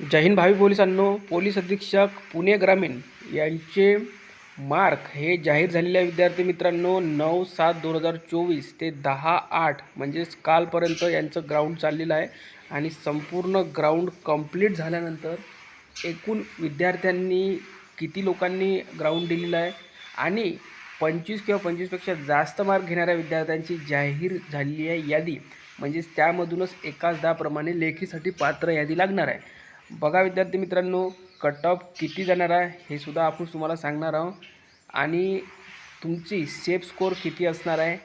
जय हिंद भावी पोलिसांनो पोलीस अधीक्षक पुणे ग्रामीण यांचे मार्क हे जाहीर झालेल्या विद्यार्थी मित्रांनो नऊ सात दोन हजार चोवीस ते दहा आठ म्हणजेच कालपर्यंत यांचं ग्राउंड चाललेलं आहे आणि संपूर्ण ग्राउंड कंप्लीट झाल्यानंतर एकूण विद्यार्थ्यांनी किती लोकांनी ग्राउंड दिलेलं आहे आणि पंचवीस किंवा पंचवीसपेक्षा जास्त मार्क घेणाऱ्या विद्यार्थ्यांची जाहीर झालेली आहे यादी. म्हणजेच त्यामधूनच एकाच दहाप्रमाणे लेखीसाठी पात्र यादी लागणार आहे. बघा विद्यार्थी मित्रांनो कट ऑफ किती जाणार आहे हे सुद्धा आपण तुम्हाला सांगणार आहोत. आणि तुमची सेफ स्कोअर किती असणार आहे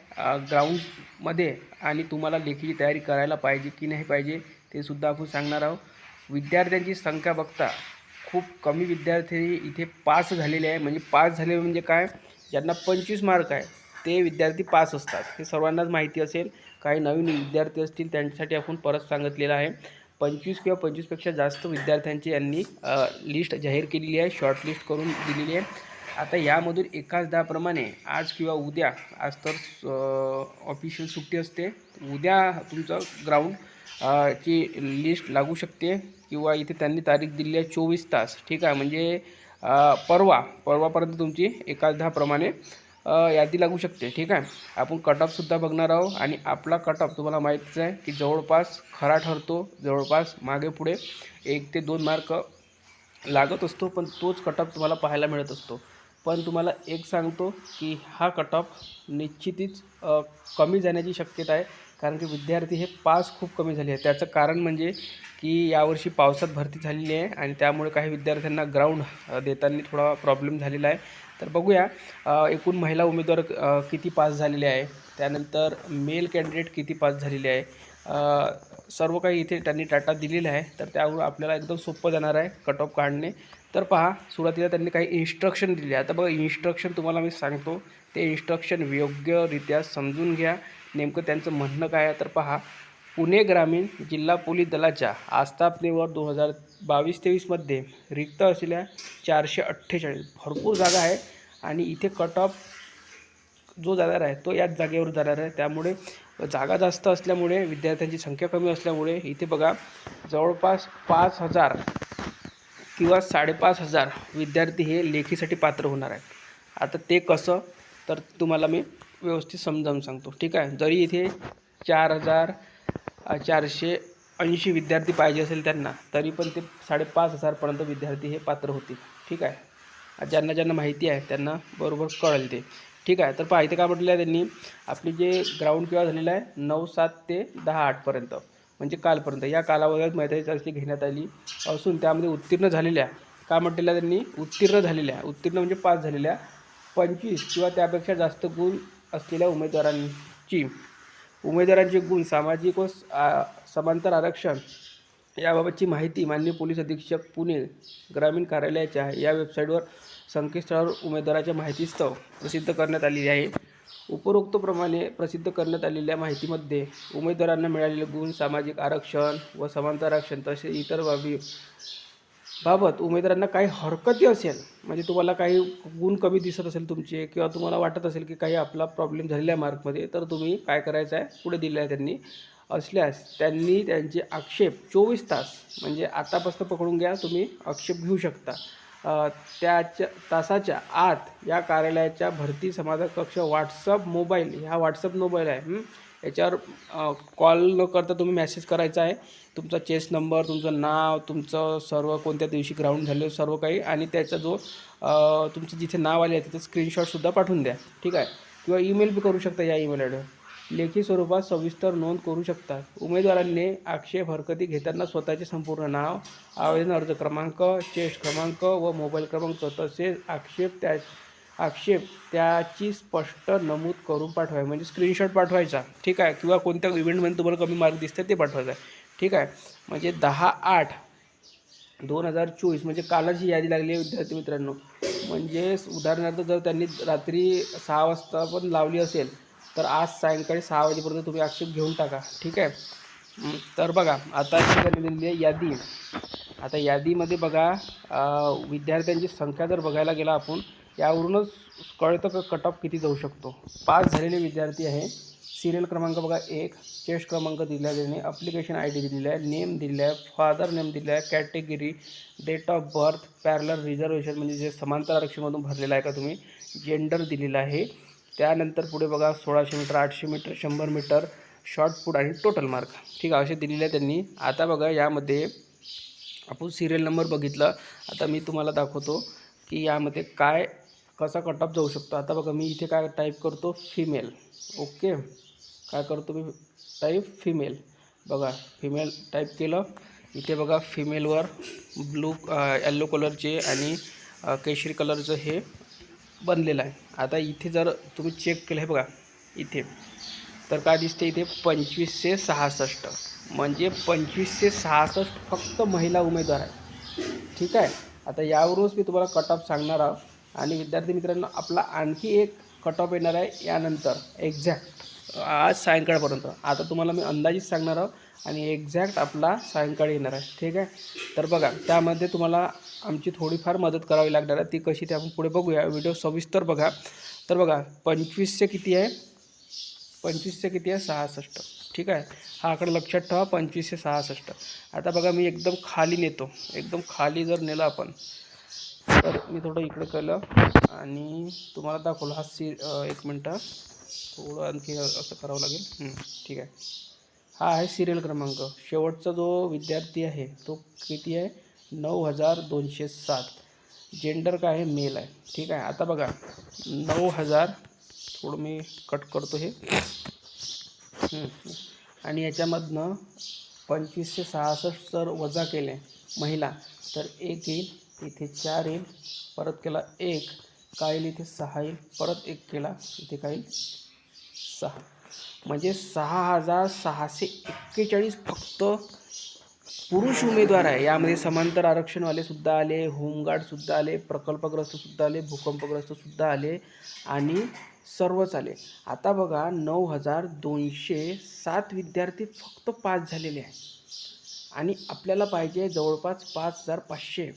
ग्राउंडमध्ये आणि तुम्हाला लेखीची तयारी करायला पाहिजे की नाही पाहिजे ते सुद्धा आपण सांगणार आहोत. विद्यार्थ्यांची संख्या बघता खूप कमी विद्यार्थी इथे पास झालेले आहे. म्हणजे पास झाले म्हणजे काय ज्यांना पंचवीस मार्क आहे ते विद्यार्थी पास असतात. हे सर्वांनाच माहिती असेल. काही नवीन विद्यार्थी असतील त्यांच्यासाठी आपण परत सांगितलेलं आहे. पंचवीस किंवा पंचवीसपेक्षा जास्त विद्यार्थ्यांची यांनी लिस्ट जाहीर केलेली आहे शॉर्ट लिस्ट करून दिलेली आहे. आता यामधून एकाच दहाप्रमाणे आज किंवा उद्या आज तर ऑफिशियल सुट्टी असते. उद्या तुमचं ग्राउंड ची लिस्ट लागू शकते किंवा इथे त्यांनी तारीख दिली आहे चोवीस तास. ठीक आहे म्हणजे परवा परवापर्यंत तुमची एकाच दहाप्रमाणे यादी लागू शकते. ठीक आहे? आपण कट ऑफसुद्धा बघणार आहोत आणि आपला कट ऑफ तुम्हाला माहीतच आहे की जवळपास खरा ठरतो जवळपास मागे पुढे एक ते दोन मार्क लागत असतो पण तोच कट ऑफ तुम्हाला पाहायला मिळत असतो. पण तुम्हाला एक सांगतो की हा कट ऑफ निश्चितच कमी जाण्याची शक्यता आहे कारण की विद्यार्थी हे पास खूप कमी झाले आहे त्याचं कारण म्हणजे की यावर्षी पावसात भरती झालेली आहे आणि त्यामुळे काही विद्यार्थ्यांना ग्राउंड देताना थोडा प्रॉब्लेम झालेला आहे. तर बघूया एकूण महिला उमेदवार किती पास झालेले आहे. त्यानंतर मेल कॅन्डिडेट किती पास झालेले आहे. सर्व काही इथे त्यांनी डाटा दिलेला आहे. तर त्यावर आपल्याला एकदम सोपं जाणार आहे कट ऑफ काढणे. तर पहा सुरुवातीला त्यांनी काही इन्स्ट्रक्शन दिले. आता बघा इन्स्ट्रक्शन तुम्हाला मी सांगतो. ते इन्स्ट्रक्शन योग्यरित्या समजून घ्या. नेमकं त्यांचं म्हणणं काय आहे? तर पहा पुणे ग्रामीण जिल्हा पोलीस दलाच्या आस्थापनेवर दोन हजार बावीस तेवीसमध्ये रिक्त असलेल्या चारशे अठ्ठेचाळीस भरपूर जागा आहे आणि इथे कट ऑफ जो जाणार आहे तो याच जागेवर जाणार आहे. त्यामुळे जागा जास्त असल्यामुळे विद्यार्थ्यांची संख्या कमी असल्यामुळे इथे बघा जवळपास पाच हजार किंवा साडेपाच हजार विद्यार्थी हे लेखीसाठी पात्र होणार आहेत. आता ते कसं? तर तुम्हाला मी व्यवस्थित समजावून सांगतो. ठीक आहे? जरी इथे चार हजार चारशे ऐंशी विद्यार्थी पाहिजे असेल त्यांना तरी पण ते साडेपाच हजारपर्यंत विद्यार्थी हे पात्र होतील. ठीक आहे? ज्यांना ज्यांना माहिती आहे त्यांना बरोबर कळेल ते. ठीक आहे? तर पहा इथे काय म्हटलं आहे त्यांनी आपली जे ग्राउंड किंवा झालेलं आहे नऊ सात ते दहा आठपर्यंत म्हणजे कालपर्यंत. या कालावधीत मैदानी चाचणी घेण्यात आली असून त्यामध्ये उत्तीर्ण झालेल्या काय म्हटलेल्या त्यांनी? उत्तीर्ण झालेल्या उत्तीर्ण म्हणजे पास झालेल्या पंचवीस किंवा त्यापेक्षा जास्त गुण असलेल्या उमेदवारांची उमेदवारांचे गुण सामाजिक व समांतर आरक्षण याबाबतची माहिती माननीय पोलीस अधीक्षक पुणे ग्रामीण कार्यालयाच्या या वेबसाईटवर संकेतस्थळावर उमेदवाराच्या माहितीस्तव प्रसिद्ध करण्यात आलेली आहे. उपरोक्तप्रमाणे प्रसिद्ध करण्यात आलेल्या माहितीमध्ये उमेदवारांना मिळालेले गुण सामाजिक आरक्षण व समांतर आरक्षण तसे इतर बाबी बाबत उमेदवारांना काही हरकती असेल म्हणजे तुम्हाला काही गुण कमी दिसत असेल तुमचे किंवा तुम्हाला वाटत असेल की काही आपला प्रॉब्लेम झालेला आहे मार्कमध्ये तर तुम्ही काय करायचं आहे? पुढे दिलं आहे त्यांनी. असल्यास त्यांनी त्यांचे आक्षेप चोवीस तास म्हणजे आतापासून पकडून घ्या तुम्ही आक्षेप घेऊ शकता. त्याच्या तासाच्या आत या कार्यालयाच्या भरती समाधान कक्ष व्हॉट्सअप मोबाईल ह्या व्हॉट्सअप मोबाईल आहे याच्यावर कॉल न करता तुम्ही मेसेज करायचा आहे. तुमचा चेस नंबर तुमचं नाव तुमचं सर्व कोणत्या दिवशी ग्राउंड झाले सर्व काही. आणि त्याचा जो तुमचं जिथे नाव आले आहे तिथं स्क्रीनशॉटसुद्धा पाठवून द्या. ठीक आहे? किंवा ईमेल बी करू शकता या ईमेल आयडीवर लेखी स्वरूपात सविस्तर नोंद करू शकता. उमेदवारांनी आक्षेप हरकती घेताना स्वतःचे संपूर्ण नाव आवेदन अर्ज क्रमांक चेस्ट क्रमांक व मोबाईल क्रमांक तसेच आक्षेप त्या आक्षेप त्याची स्पष्ट नमूद करून पाठवाय म्हणजे स्क्रीनशॉट पाठवायचा ठीक आहे? किंवा कोणत्या इव्हेंटमध्ये तुम्हाला कमी मार्क दिसते ते पाठवायचं आहे ठीक आहे? म्हणजे दहा आठ दोन हजार चोवीस म्हणजे कालच ही यादी लागली आहे विद्यार्थी मित्रांनो. म्हणजेच उदाहरणार्थ जर त्यांनी रात्री सहा वाजता पण लावली असेल तर आज सायंकाळी सहा वाजेपर्यंत तुम्ही आक्षेप घेऊन टाका ठीक आहे? तर बघा आता त्यांनी दिलेली आहे यादी. आता यादीमध्ये बघा विद्यार्थ्यांची संख्या जर बघायला गेला आपण यावरूनच कळतं का कट ऑफ किती जाऊ शकतो? पास झालेले विद्यार्थी आहे. सिरियल क्रमांक बघा एक चेस्ट क्रमांक दिला आहे त्याने अप्लिकेशन आय डी दिलेला आहे नेम दिलेला आहे फादर नेम दिलेला आहे category date of birth parallel reservation म्हणजे जे समांतर आरक्षणमधून भरलेलं आहे का तुम्ही? जेंडर दिलेला आहे. त्यानंतर पुढे बघा सोळाशे मीटर आठशे मीटर शंभर मीटर शॉर्ट फूट आणि टोटल मार्क ठीक आहे असे दिलेले आहे त्यांनी. आता बघा यामध्ये आपण सिरियल नंबर बघितला. आता मी तुम्हाला दाखवतो की यामध्ये काय कसा कट ऑफ जाऊ शकतो? आता बघा मी इथे काय टाईप करतो? फिमेल ओके काय करतो मी? टाईप फिमेल बघा फिमेल टाईप केलं. इथे बघा फिमेलवर ब्लू येल्लो कलरचे आणि केशरी कलरचं हे बनलेलं आहे. आता इथे जर तुम्ही चेक केलं हे बघा इथे. तर काय दिसते इथे? पंचवीसशे सहासष्ट. म्हणजे पंचवीसशे सहासष्ट फक्त महिला उमेदवार आहे ठीक आहे? आता यावरूनच मी तुम्हाला कट ऑफ सांगणार आहोत आणि विद्यार्थी मित्रांनो आपला आणखी एक कट ऑफ येणार आहे यानंतर. एक्झॅक्ट आज सायंकाळपर्यंत. आता तुम्हाला मी अंदाजित सांगणार आहोत आणि एक्झॅक्ट आपला सायंकाळी येणार आहे. ठीक आहे? तर बघा त्यामध्ये तुम्हाला आमची थोडीफार मदत करावी लागणार आहे. ती कशी ते आपण पुढे बघूया. व्हिडिओ सविस्तर बघा. तर बघा पंचवीसशे किती आहे? पंचवीसशे किती आहे? सहासष्ट. ठीक आहे? हा आकडा लक्षात ठेवा. पंचवीसशे सहासष्ट. आता बघा मी एकदम खाली नेतो. एकदम खाली जर नेलं आपण तर मी थोडं इकडे केलं आणि तुम्हाला दाखवलं हा सी एक मिनटं. थोडं आणखी असं करावं लागेल. ठीक आहे. हा आहे सिरियल क्रमांक. शेवटचा जो विद्यार्थी आहे तो किती आहे? नऊ हजार दोनशे सात. जेंडर काय आहे? मेल आहे. ठीक आहे. आता बघा. नऊ हजार थोडं मी कट करतो हे. आणि याच्यामधनं पंचवीसशे सहासष्ट जर वजा केले महिला. तर एक येईल. इथे चार येईल. परत केला एक. काय येईल इथे? सहा येईल. परत एक केला. इथे काय येईल? सहा. म्हणजे सहा हजार सहाशे एक्केचाळीस फक्त पुरुष उमेदवार आहे. यामध्ये समांतर आरक्षणवालेसुद्धा आले होमगार्डसुद्धा आले प्रकल्पग्रस्तसुद्धा आले भूकंपग्रस्तसुद्धा आले आणि सर्वच आले. आता बघा नऊ हजार दोनशे सात विद्यार्थी फक्त पास झालेले आहे आणि आपल्याला पाहिजे जवळपास पाच हजार पाचशे.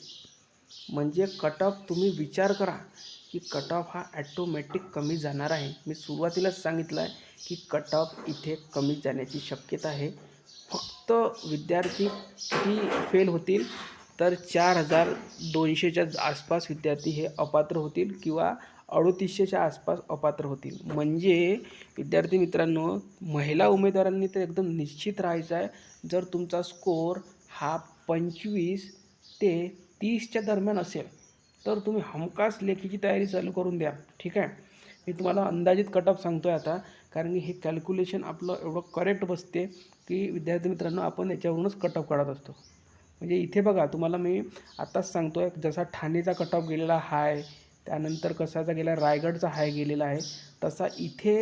म्हणजे कट ऑफ तुम्ही विचार करा की कट ऑफ हा ॲटोमॅटिक कमी जाणार आहे. मी सुरुवातीलाच सांगितलं आहे की कट ऑफ इथे कमी जाण्याची शक्यता आहे. फक्त विद्यार्थी किती फेल होतील तर चार हजार दोनशेच्या आसपास विद्यार्थी हे अपात्र होतील किंवा अडोतीसशेच्या आसपास अपात्र होतील. म्हणजे विद्यार्थी मित्रांनो महिला उमेदवारांनी तर एकदम निश्चित राहायचं आहे. जर तुमचा स्कोअर हा पंचवीस ते तीसच्या दरम्यान असेल तर तुम्ही हमखास लेखीची तयारी चालू करून द्या. ठीक आहे? मी तुम्हाला अंदाजित कट ऑफ सांगतो आहे आता कारण की हे कॅल्क्युलेशन आपलं एवढं करेक्ट बसते की विद्यार्थी मित्रांनो आपण याच्यावरूनच कट ऑफ काढत असतो. म्हणजे इथे बघा तुम्हाला मी आत्ताच सांगतो आहे जसा ठाणेचा कट ऑफ गेलेला हाय त्यानंतर कसाचा गेला रायगडचा हाय गेलेला आहे तसा इथे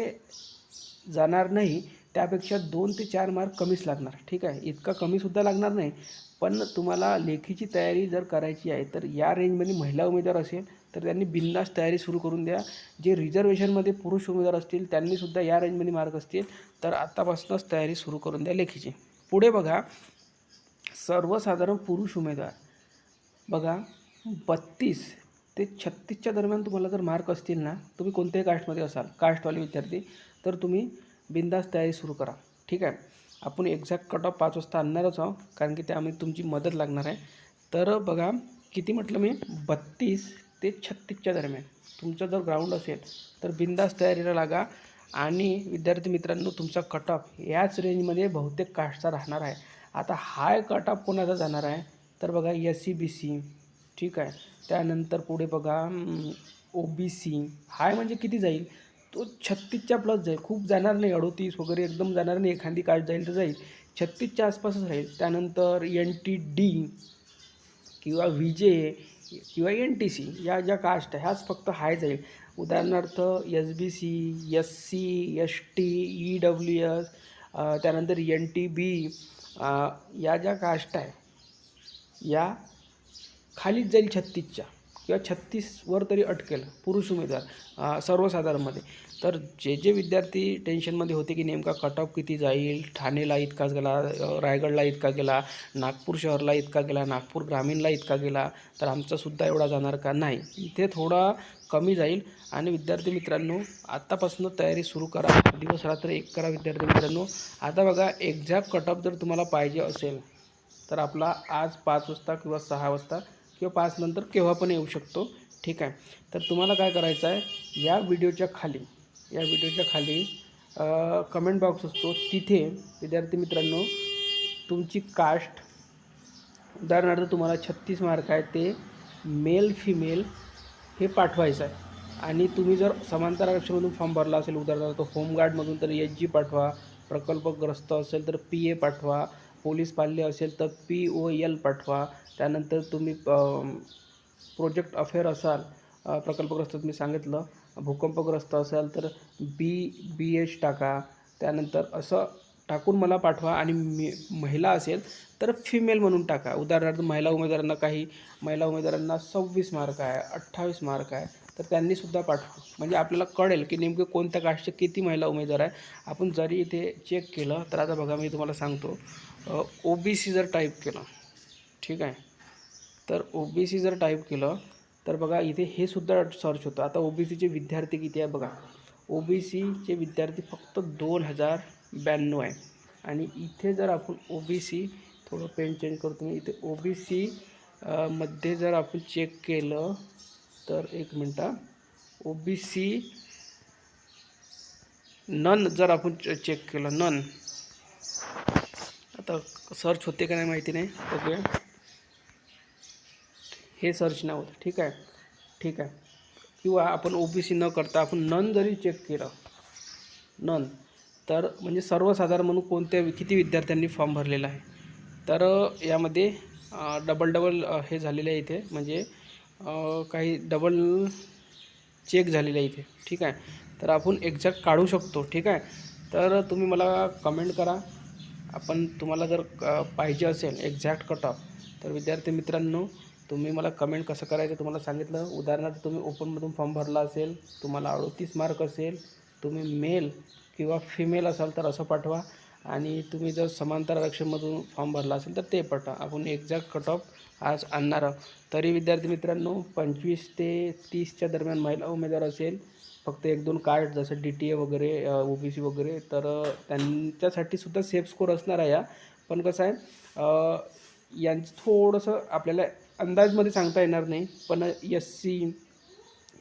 जाणार नाही त्यापेक्षा दोन ते चार मार्क कमीच लागणार. ठीक आहे? इतका कमीसुद्धा लागणार नाही. पण तुम्हाला लेखीची तयारी जर करायची आहे तर या रेंजमध्ये महिला उमेदवार असेल तर त्यांनी बिंदास तयारी सुरू करून द्या. जे रिझर्वेशनमध्ये पुरुष उमेदवार असतील त्यांनीसुद्धा या रेंजमध्ये मार्क असतील तर आत्तापासूनच तयारी सुरू करून द्या लेखीची. पुढे बघा सर्वसाधारण पुरुष उमेदवार. बघा बत्तीस ते छत्तीसच्या दरम्यान तुम्हाला जर मार्क असतील ना तुम्ही कोणत्याही कास्टमध्ये असाल कास्टवाले विद्यार्थी तर तुम्ही बिंदास तयारी सुरू करा. ठीक आहे? आपण एक्झॅक्ट कट ऑफ पाच वाजता आणणारच आहोत कारण की त्यामध्ये तुमची मदत लागणार आहे. तर बघा किती म्हटलं मी? बत्तीस ते छत्तीसच्या दरम्यान. तुमचं जर ग्राउंड असेल तर बिंदास तयारीला लागा. आणि विद्यार्थी मित्रांनो तुमचा कट ऑफ याच रेंजमध्ये बहुतेक कास्टचा राहणार आहे. आता हाय कट ऑफ कोणाचा जाणार आहे? तर बघा एस सी बी सी ठीक आहे? त्यानंतर पुढे बघा ओ बी सी हाय म्हणजे किती जाईल? तो छत्तीसच्या प्लस जाईल. खूप जाणार नाही अडोतीस वगैरे एकदम जाणार नाही एखादी कास्ट जाईल तर जाईल. छत्तीसच्या आसपासच राहील. त्यानंतर एन टी डी किंवा व्ही जे किंवा एन टी सी या ज्या कास्ट आहे ह्याच फक्त हाय जाईल. उदाहरणार्थ S B C S C S T E W S त्यानंतर एन टी बी या ज्या कास्ट आहे या खालीच जाईल छत्तीसच्या. किंवा छत्तीसवर तरी अटकेल पुरुष उमेदवार सर्वसाधारणमध्ये. तर जे जे विद्यार्थी टेन्शनमध्ये होते की नेमका कट ऑफ किती जाईल ठाणेला इतकाच गेला रायगडला इतका गेला नागपूर शहरला इतका गेला नागपूर ग्रामीणला इतका गेला तर आमचासुद्धा एवढा जाणार का? नाही. इथे थोडा कमी जाईल. आणि विद्यार्थी मित्रांनो आत्तापासून तयारी सुरू करा. दिवस रात्र एक करा विद्यार्थी मित्रांनो. आता बघा एक्झॅक्ट कटअप जर तुम्हाला पाहिजे असेल तर आपला आज पाच वाजता किंवा सहा वाजता किंवा पाच नंतर केव्हा पण येऊ शकतो. ठीक आहे. तर तुम्हाला काय करायचं आहे? या व्हिडिओच्या खाली या व्हिडिओच्या खाली कमेंट बॉक्स असतो. तिथे विद्यार्थी मित्रांनो तुमची कास्ट उदाहरणार्थ तुम्हाला छत्तीस मार्क आहे ते मेल फिमेल हे पाठवायचं आहे. आणि तुम्ही जर समांतर आरक्षणमधून फॉर्म भरला असेल उदाहरणार्थ होमगार्डमधून तर एच जी पाठवा प्रकल्पग्रस्त असेल तर पी ए पाठवा पोलीस पाल्य असेल तर पी ओ एल पाठवा. त्यानंतर तुम्ही प्रोजेक्ट अफेअर असाल प्रकल्पग्रस्त मी सांगितलं भूकंपग्रस्त असाल तर बी बी एच टाका. त्यानंतर असं टाकून मला पाठवा आणि मी महिला असेल तर फिमेल म्हणून टाका. उदाहरणार्थ महिला उमेदवारांना काही महिला उमेदवारांना सव्वीस मार्क आहे अठ्ठावीस मार्क आहे तर त्यांनीसुद्धा पाठवा. म्हणजे आपल्याला कळेल की नेमकं कोणत्या कास्टचे किती महिला उमेदवार आहे. आपण जरी इथे चेक केलं तर आता बघा मी तुम्हाला सांगतो. ओ बी सी जर टाईप केलं ठीक आहे? तर ओ बी सी जर टाईप केलं तर बघा इथे हे सुद्धा सर्च होतं. आता ओ बी सीचे विद्यार्थी किती आहे बघा? ओ बी सीचे विद्यार्थी फक्त दोन हजार ब्याण्णव आहे. आणि इथे जर आपण ओ बी सी थोडं पेन चेंज करतो. मी इथे ओ बी सी मध्ये जर आपण चेक केलं तर एक मिनटा ओ बी सी नन जर आपण चेक केलं नन आता सर्च होते का नाही माहिती नाही. ओके. हे सर्च नाव होतं. ठीक आहे. ठीक आहे. किंवा आपण ओ बी सी न करता आपण नन जरी चेक केलं नन तर म्हणजे सर्वसाधारण म्हणून कोणत्या किती विद्यार्थ्यांनी फॉर्म भरलेला आहे. तर यामध्ये डबल डबल हे झालेलं आहे इथे. म्हणजे काही डबल चेक झालेलं आहे इथे. ठीक आहे. तर आपण एक्झॅक्ट काढू शकतो. ठीक आहे. तर तुम्ही मला कमेंट करा. आपण तुम्हाला जर क- पाहिजे असेल एक्झॅक्ट कट ऑफ तर विद्यार्थी मित्रांनो तुम्ही मला कमेंट कसं करायचं तुम्हाला सांगितलं. उदाहरणार्थ तुम्ही ओपनमधून फॉर्म भरला असेल तुम्हाला अडतीस मार्क असेल तुम्ही मेल किंवा फिमेल असाल तर असं पाठवा. आणि तुम्ही जर समांतर आरक्षणमधून फॉर्म भरला असेल तर ते पाठवा. आपण एक्झॅक्ट कट ऑफ आज आणणार आहोत. तरी विद्यार्थी मित्रांनो पंचवीस ते तीसच्या दरम्यान महिला उमेदवार असेल फक्त एक दोन कार्ड जसं डी टी ए वगैरे ओ बी सी वगैरे तर त्यांच्यासाठी सुद्धा सेफ स्कोर असणार आहे या पण कसं आहे यांचं थोडंसं आपल्याला अंदाजमध्ये सांगता येणार नाही पण S C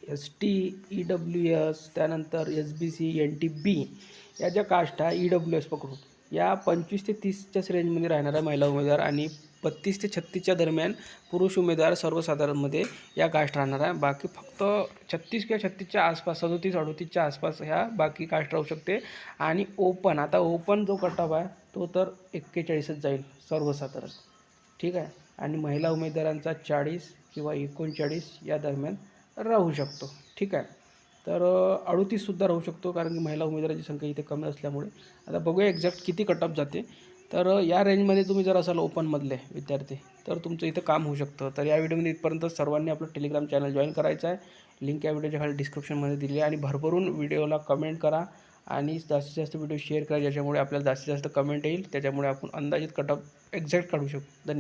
S T E W S त्यानंतर S B C N T B या ज्या कास्ट आहे ई डब्ल्यू एस पकडून. या पंचवीस ते तीसच्याच रेंजमध्ये राहणाऱ्या महिला उमेदवार आणि बत्तीस ते छत्तीसच्या दरम्यान पुरुष उमेदवार सर्वसाधारणमध्ये या कास्ट राहणार आहे. बाकी फक्त छत्तीस किंवा छत्तीसच्या आसपास सदोतीस अडोतीसच्या आसपास ह्या बाकी कास्ट राहू शकते. आणि ओपन आता ओपन जो कटअप आहे तो तर एक्केचाळीसच जाईल सर्वसाधारण. ठीक आहे? आणि महिला उमेदवारांचा चाळीस किंवा एकोणचाळीस या दरम्यान राहू शकतो. ठीक आहे? तर अडोतीससुद्धा राहू शकतो कारण की महिला उमेदवारांची संख्या इथे कमी असल्यामुळे. आता बघूया एक्झॅक्ट किती कटअप जाते. तर या रेंजमध्ये तुम्ही जर असाल ओपनमधले विद्यार्थी तर तुमचं इथं काम होऊ शकतं. तर या व्हिडिओमध्ये इथपर्यंत सर्वांनी आपलं टेलिग्राम चॅनल जॉईन करायचं आहे. लिंक या व्हिडिओच्या खाली डिस्क्रिप्शनमध्ये दिली आहे. आणि भरभरून व्हिडिओला कमेंट करा आणि जास्तीत जास्त व्हिडिओ शेअर करा ज्याच्यामुळे आपल्याला जास्तीत जास्त कमेंट येईल. त्याच्यामुळे आपण अंदाजित कटअप एक्झॅक्ट काढू शकतो. धन्यवाद.